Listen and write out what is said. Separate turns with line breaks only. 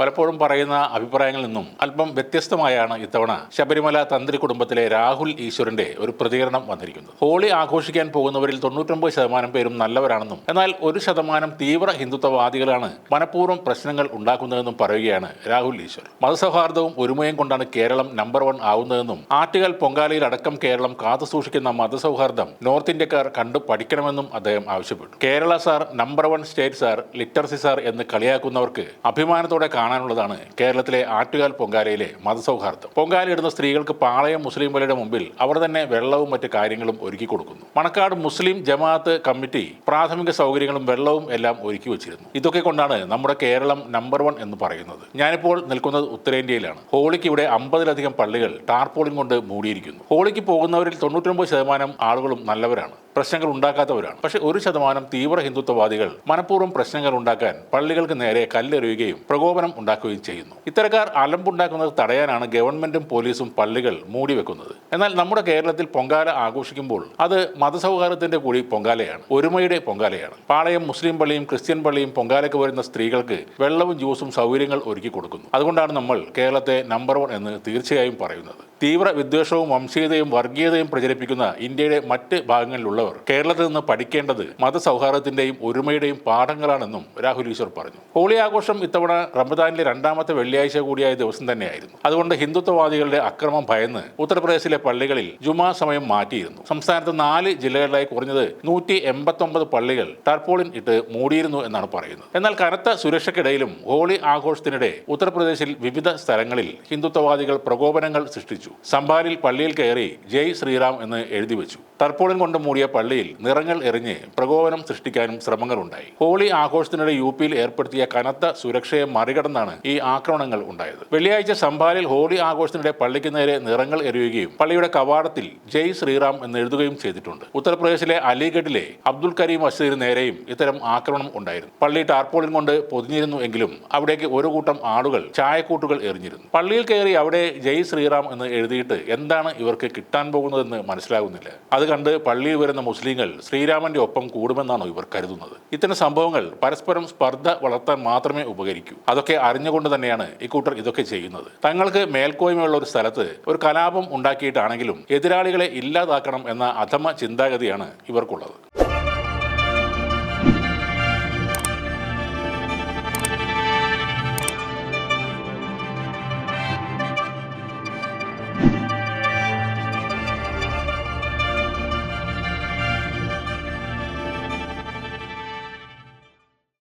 പലപ്പോഴും പറയുന്ന അഭിപ്രായങ്ങളിൽ നിന്നും അല്പം വ്യത്യസ്തമായാണ് ഇത്തവണ ശബരിമല തന്ത്രി കുടുംബത്തിലെ രാഹുൽ ഈശ്വറിന്റെ ഒരു പ്രതികരണം വന്നിരിക്കുന്നത്. ഹോളി ആഘോഷിക്കാൻ പോകുന്നവരിൽ തൊണ്ണൂറ്റൊമ്പത് ശതമാനം പേരും നല്ലവരാണെന്നും എന്നാൽ ഒരു ശതമാനം തീവ്ര ഹിന്ദുത്വവാദികളാണ് മനഃപൂർവം പ്രശ്നങ്ങൾ ഉണ്ടാക്കുന്നതെന്നും പറയുകയാണ് രാഹുൽ ഈശ്വർ. മതസൗഹാർദ്ദവും ഒരുമയും കൊണ്ടാണ് കേരളം നമ്പർ വൺ ആവുന്നതെന്നും ആറ്റുകാൽ പൊങ്കാലയിൽ അടക്കം കേരളം കാത്തുസൂക്ഷിക്കുന്ന മതസൗഹാർദ്ദം നോർത്ത് ഇന്ത്യക്കാർ കണ്ടു പഠിക്കണമെന്നും അദ്ദേഹം ആവശ്യപ്പെട്ടു. Kerala sir number one state sir literacy sir എന്ന് കളിയാക്കുന്നവർക്ക് അഭിമാനത്തോടെ കാണാനുള്ളതാണ് കേരളത്തിലെ ആറ്റുകാൽ പൊങ്കാലയിലെ മതസൗഹാർദ്ദം. പൊങ്കാലയിടുന്ന സ്ത്രീകൾക്ക് പാളയം മുസ്ലിം പള്ളിയുടെ മുമ്പിൽ അവർ തന്നെ വെള്ളവും മറ്റു കാര്യങ്ങളും ഒരുക്കി കൊടുക്കുന്നു. മണക്കാട് മുസ്ലിം ജമാഅത്ത് കമ്മിറ്റി പ്രാഥമിക സൗകര്യങ്ങളും വെള്ളവും എല്ലാം ഒരുക്കി വെച്ചിരുന്നു. ഇതൊക്കെ കൊണ്ടാണ് നമ്മുടെ കേരളം നമ്പർ വൺ എന്ന് പറയുന്നത്. ഞാനിപ്പോൾ നിൽക്കുന്നത് ഉത്തരേന്ത്യയിലാണ്. ഹോളിക്ക് ഇവിടെ അമ്പതിലധികം പള്ളികൾ ടാർപോളിൻ കൊണ്ട് മൂടിയിരിക്കുന്നു. ഹോളിക്ക് പോകുന്നവരിൽ തൊണ്ണൂറ്റൊമ്പത് ശതമാനം ആളുകളും നല്ലവരാണ്. പ്രശ്നങ്ങൾ ഉണ്ടാക്കാത്തവരാണ്. പക്ഷേ ഒരു ശതമാനം തീവ്ര ഹിന്ദുത്വവാദികൾ മനഃപൂർവം പ്രശ്നങ്ങൾ ഉണ്ടാക്കാൻ പള്ളികൾക്ക് നേരെ കല്ലെറിയുകയും പ്രകോപനം ഉണ്ടാക്കുകയും ചെയ്യുന്നു. ഇത്തരക്കാർ അലമ്പുണ്ടാക്കുന്നത് തടയാനാണ് ഗവൺമെന്റും പോലീസും പള്ളികൾ മൂടി വെക്കുന്നത് എന്നാൽ നമ്മുടെ കേരളത്തിൽ പൊങ്കാല ആഘോഷിക്കുമ്പോൾ അത് മതസൗഹാർദ്ദത്തിന്റെ കൂടി പൊങ്കാലയാണ് ഒരുമയുടെ പൊങ്കാലയാണ്. പാളയം മുസ്ലിം പള്ളിയും ക്രിസ്ത്യൻ പള്ളിയും പൊങ്കാലയ്ക്ക് വരുന്ന സ്ത്രീകൾക്ക് വെള്ളവും ജ്യൂസും സൗകര്യങ്ങൾ ഒരുക്കി കൊടുക്കുന്നു. അതുകൊണ്ടാണ് നമ്മൾ കേരളത്തെ നമ്പർ വൺ എന്ന് തീർച്ചയായും പറയുന്നത്. തീവ്ര വിദ്വേഷവും വംശീയതയും വർഗീയതയും പ്രചരിപ്പിക്കുന്ന ഇന്ത്യയുടെ മറ്റ് ഭാഗങ്ങളിലുള്ളവർ കേരളത്തിൽ നിന്ന് പഠിക്കേണ്ടത് മതസൗഹാർദ്ദത്തിന്റെയും ഒരുമയുടെയും പാഠങ്ങളാണെന്നും രാഹുൽ ഈശ്വർ പറഞ്ഞു. ഹോളി ആഘോഷം ഇത്തവണ റമദാനിലെ രണ്ടാമത്തെ വെള്ളിയാഴ്ച കൂടിയായ ദിവസം തന്നെയായിരുന്നു. അതുകൊണ്ട് ഹിന്ദുത്വവാദികളുടെ അക്രമം ഭയന്ന് ഉത്തർപ്രദേശിലെ പള്ളികളിൽ ജുമാ സമയം മാറ്റിയിരുന്നു. സംസ്ഥാനത്ത് നാല് ജില്ലകളിലായി കുറഞ്ഞത് നൂറ്റി എൺപത്തൊമ്പത് പള്ളികൾ ടാർപോളിൻ ഇട്ട് മൂടിയിരുന്നു എന്നാണ് പറയുന്നത്. എന്നാൽ കനത്ത സുരക്ഷയ്ക്കിടയിലും ഹോളി ആഘോഷത്തിനിടെ ഉത്തർപ്രദേശിൽ വിവിധ സ്ഥലങ്ങളിൽ ഹിന്ദുത്വവാദികൾ പ്രകോപനങ്ങൾ സൃഷ്ടിച്ചു. സംഭാലിൽ പള്ളിയിൽ കയറി ജയ് ശ്രീറാം എന്ന് എഴുതി വെച്ചു. ടർപ്പോളിൻ കൊണ്ട് മൂടിയ പള്ളിയിൽ നിറങ്ങൾ എറിഞ്ഞ് പ്രകോപനം സൃഷ്ടിക്കാനും ശ്രമങ്ങളുണ്ടായി. ഹോളി ആഘോഷത്തിനിടെ യു പിയിൽ ഏർപ്പെടുത്തിയ കനത്ത സുരക്ഷയെ മറികടന്നാണ് ഈ ആക്രമണങ്ങൾ ഉണ്ടായത്. വെള്ളിയാഴ്ച സംഭാരിൽ ഹോളി ആഘോഷത്തിനിടെ പള്ളിക്ക് നേരെ നിറങ്ങൾ എറിയുകയും പള്ളിയുടെ കവാടത്തിൽ ജയ് ശ്രീറാം എന്ന് എഴുതുകയും ചെയ്തിട്ടുണ്ട്. ഉത്തർപ്രദേശിലെ അലിഗഡിലെ അബ്ദുൽ കരീം മസ്ജിദിന് നേരെയും ഇത്തരം ആക്രമണം ഉണ്ടായിരുന്നു. പള്ളി ടാർപോളിൻ കൊണ്ട് പൊതിഞ്ഞിരുന്നു എങ്കിലും അവിടേക്ക് ഒരു കൂട്ടം ആളുകൾ ചായക്കൂട്ടുകൾ എറിഞ്ഞിരുന്നു. പള്ളിയിൽ കയറി അവിടെ ജയ് ശ്രീറാം എന്ന് എഴുതിയിട്ട് എന്താണ് ഇവർക്ക് കിട്ടാൻ പോകുന്നതെന്ന് മനസ്സിലാകുന്നില്ല. അത് കണ്ട് പള്ളിയിൽ വരുന്ന മുസ്ലിങ്ങൾ ശ്രീരാമന്റെ ഒപ്പം കൂടുമെന്നാണോ ഇവർ കരുതുന്നത്. ഇത്തരം സംഭവങ്ങൾ പരസ്പരം സ്പർദ്ധ വളർത്താൻ മാത്രമേ ഉപകരിക്കൂ. അതൊക്കെ അറിഞ്ഞുകൊണ്ട് തന്നെയാണ് ഇക്കൂട്ടർ ഇതൊക്കെ ചെയ്യുന്നത്. തങ്ങൾക്ക് മേൽക്കോയ്മയുള്ള ഒരു സ്ഥലത്ത് ഒരു കലാപം ഉണ്ടാക്കിയിട്ടാണെങ്കിലും എതിരാളികളെ ഇല്ലാതാക്കണം എന്ന അധമ ചിന്താഗതിയാണ് ഇവർക്കുള്ളത്.